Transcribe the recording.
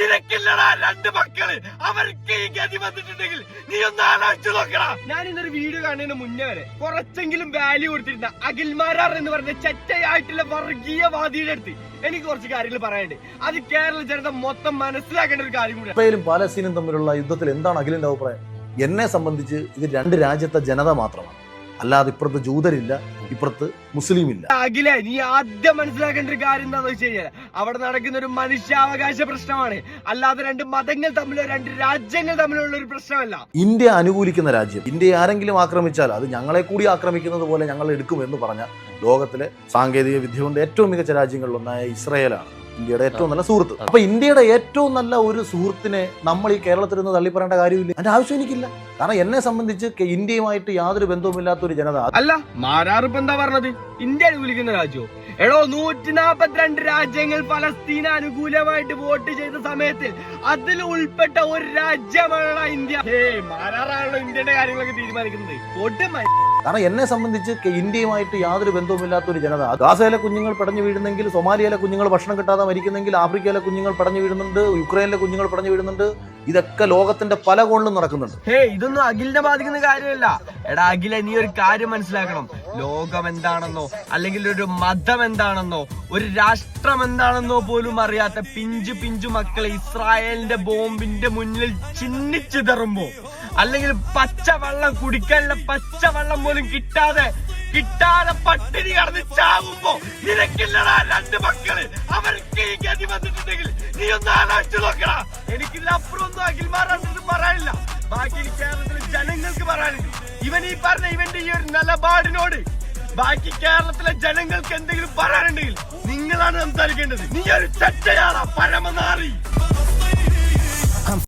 നിനക്കില്ലടാ രണ്ട് മക്കൾ. അവർക്ക് ഈ ഗതി വന്നിട്ടുണ്ടെങ്കിൽ നീ ഒന്ന് ആലോചിച്ചു നോക്കടാ. ഞാൻ ഇന്നൊരു വീഡിയോ കാണുന്നതിന് മുന്നേ വരെ കുറച്ചെങ്കിലും വാല്യൂ കൊടുത്തിരുന്ന അഖിൽമാരാർ എന്ന് പറഞ്ഞ ചെറ്റയായിട്ടുള്ള വർഗീയവാദിയുടെ അടുത്ത് എനിക്ക് കുറച്ച് കാര്യങ്ങൾ പറയാനുണ്ട്. അത് കേരള ജനത മൊത്തം മനസ്സിലാക്കേണ്ട ഒരു കാര്യം കൂടി ഇസ്രായേലും പാലസ്തീനും തമ്മിലുള്ള യുദ്ധത്തിൽ എന്താണ് അഖിലിന്റെ അഭിപ്രായം? എന്നെ സംബന്ധിച്ച് ഇത് രണ്ട് രാജ്യത്തെ ജനത മാത്രമാണ്. അല്ലാതെ ഇപ്പുറത്ത് ജൂതരില്ല ഇപ്പുറത്ത് മുസ്ലിം ഇല്ല അഖിലെ നീ ആദ്യം മനസ്സിലാക്കേണ്ട ഒരു കാര്യം എന്താണെന്ന് വെച്ച് കഴിഞ്ഞാൽ അവിടെ നടക്കുന്ന ഒരു മനുഷ്യാവകാശ പ്രശ്നമാണ്. അല്ലാതെ രണ്ട് മതങ്ങൾ തമ്മിലോ രണ്ട് രാജ്യങ്ങൾ തമ്മിലുള്ള ഒരു പ്രശ്നമല്ല. ഇന്ത്യ അനുകൂലിക്കുന്ന രാജ്യം. ഇന്ത്യ ആരെങ്കിലും ആക്രമിച്ചാൽ അത് ഞങ്ങളെ കൂടി ആക്രമിക്കുന്നത് പോലെ ഞങ്ങൾ എടുക്കും എന്ന് പറഞ്ഞ ലോകത്തിലെ സാങ്കേതിക വിദ്യ കൊണ്ട് ഏറ്റവും മികച്ച രാജ്യങ്ങളിലൊന്നായ ഇസ്രയേലാണ്. ഇന്ത്യയുടെ ഏറ്റവും നല്ല സുഹൃത്ത്. അപ്പൊ ഇന്ത്യയുടെ ഏറ്റവും നല്ല ഒരു സുഹൃത്തിനെ നമ്മൾ ഈ കേരളത്തിൽ നിന്ന് തള്ളിപ്പറയേണ്ട കാര്യമില്ല. അതിന്റെ ആവശ്യം എനിക്കില്ല. കാരണം എന്നെ സംബന്ധിച്ച് ഇന്ത്യയുമായിട്ട് യാതൊരു ബന്ധവുമില്ലാത്ത ഒരു ജനത. അല്ല മാരാറിപ്പ് എന്താ പറഞ്ഞത്? ഇന്ത്യ അനുകൂലിക്കുന്ന രാജ്യോ? എടോ നൂറ്റി നാപ്പത്തിരണ്ട് രാജ്യങ്ങൾ ഫലസ്തീന അനുകൂലമായിട്ട് വോട്ട് ചെയ്ത സമയത്തിൽ അതിൽ ഉൾപ്പെട്ട ഒരു രാജ്യമാണ് ഇന്ത്യ. മാരാറാണല്ലോ ഇന്ത്യയുടെ കാര്യങ്ങളൊക്കെ തീരുമാനിക്കുന്നത്. വോട്ട് കാരണം എന്നെ സംബന്ധിച്ച് ഇന്ത്യയുമായിട്ട് യാതൊരു ബന്ധവുമില്ലാത്ത ഒരു ജനത. ഗാസയിലെ കുഞ്ഞുങ്ങൾ പടഞ്ഞു വീഴുന്നെങ്കിൽ സൊമാലിയയിലെ കുഞ്ഞുങ്ങൾ ഭക്ഷണം കിട്ടാതെ മരിക്കുന്നെങ്കിൽ ആഫ്രിക്കയിലെ കുഞ്ഞുങ്ങൾ പടഞ്ഞു വീഴുന്നുണ്ട് യുക്രൈനിലെ കുഞ്ഞുങ്ങൾ പടഞ്ഞു വീഴുന്നുണ്ട്. ഇതൊക്കെ ലോകത്തിന്റെ പല കോണിലും നടക്കുന്നുണ്ട്. ഹേ ഇതൊന്നും അഖിലിനെ ബാധിക്കുന്ന കാര്യമല്ല. എടാ അഖില നീ ഒരു കാര്യം മനസ്സിലാക്കണം. ലോകം എന്താണെന്നോ അല്ലെങ്കിൽ ഒരു മതം എന്താണെന്നോ ഒരു രാഷ്ട്രം എന്താണെന്നോ പോലും അറിയാത്ത പിഞ്ചു പിഞ്ചു മക്കളെ ഇസ്രായേലിന്റെ ബോംബിന്റെ മുന്നിൽ ചിന്നിച്ചിതറുമ്പോ അല്ലെങ്കിൽ പച്ചവെള്ളം കുടിക്കാനുള്ള പച്ചവെള്ളം പോലും കിട്ടാതെ കിട്ടാതെ പട്ടിണി കടന്ന് ചാവുമ്പോ നിനക്കില്ലടാ രണ്ട് മക്കൾ. അവർക്ക് ഈ ഗതി വന്നിട്ടുണ്ടെങ്കിൽ നീ ഒന്ന് ആലോചിച്ചു നോക്കടാ. എനിക്കില്ല അപ്പുറം ഒന്നും അഖിൽമാരാണെന്ന് പറയാനില്ല. ബാക്കി കേരളത്തിലെ ജനങ്ങൾക്ക് പറയാനുണ്ട്. ഇവൻ ഈ പറഞ്ഞ ഇവന്റെ ഈ ഒരു നിലപാടിനോട് ബാക്കി കേരളത്തിലെ ജനങ്ങൾക്ക് എന്തെങ്കിലും പറയാനുണ്ടെങ്കിൽ നിങ്ങളാണ് സംസാരിക്കേണ്ടത്. നീ ഒരു ചട്ടയാടാ പരമനാറി.